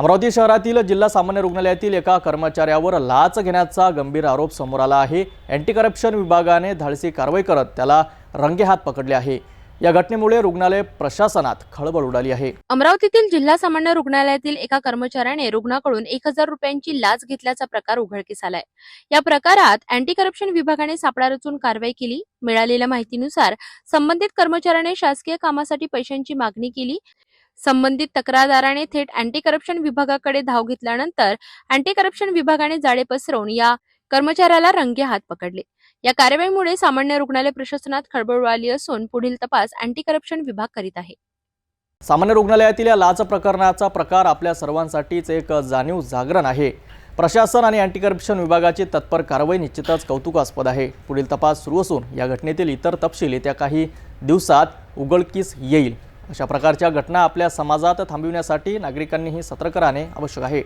अमरावती शहरातील जिल्हा सामान्य रुग्णालयातील एका कर्मचाऱ्यावर लाच घेण्याचा गंभीर आरोप समोर आला आहे. अँटी करप्शन विभागाने धाडसी कारवाई करत त्याला रंगेहात पकडले आहे. या घटनेमुळे रुग्णालय प्रशासनात खळबळ उडाली आहे. अमरावतीतील जिल्हा सामान्य रुग्णालयातील एका कर्मचाऱ्याने रुग्णाकडून एक हजार रुपयांची लाच घेतल्याचा प्रकार उघडकीस आलाय. या प्रकारात अँटी करप्शन विभागाने सापळा रचून कारवाई केली. मिळालेल्या माहितीनुसार संबंधित कर्मचाऱ्याने शासकीय कामासाठी पैशांची मागणी केली. संबंधित तक्रारदाराने थेट अँटी करप्शन विभागाकडे धाव घेतल्यानंतर अँटी करप्शन विभागाने जाळे पसरवून या कर्मचाऱ्याला रंगे हात पकडले. या कारवाईमुळे सामान्य रुग्णालय प्रशासनात खळबळ उडाली असून पुढील तपास अँटी करप्शन विभाग करीत आहे. सामान्य रुग्णालयातील या लाच प्रकरणाचा प्रकार आपल्या सर्वांसाठीच एक जाणीव जागरण आहे. प्रशासन आणि अँटी करप्शन विभागाची तत्पर कारवाई निश्चितच कौतुकास्पद आहे. पुढील तपास सुरू असून या घटनेतील इतर तपशील येत्या काही दिवसात उघडकीस येईल. अशा प्रकारच्या घटना आपल्या समाजात थांबविण्यासाठी नागरिकांनीही सतर्क राहणे आवश्यक आहे.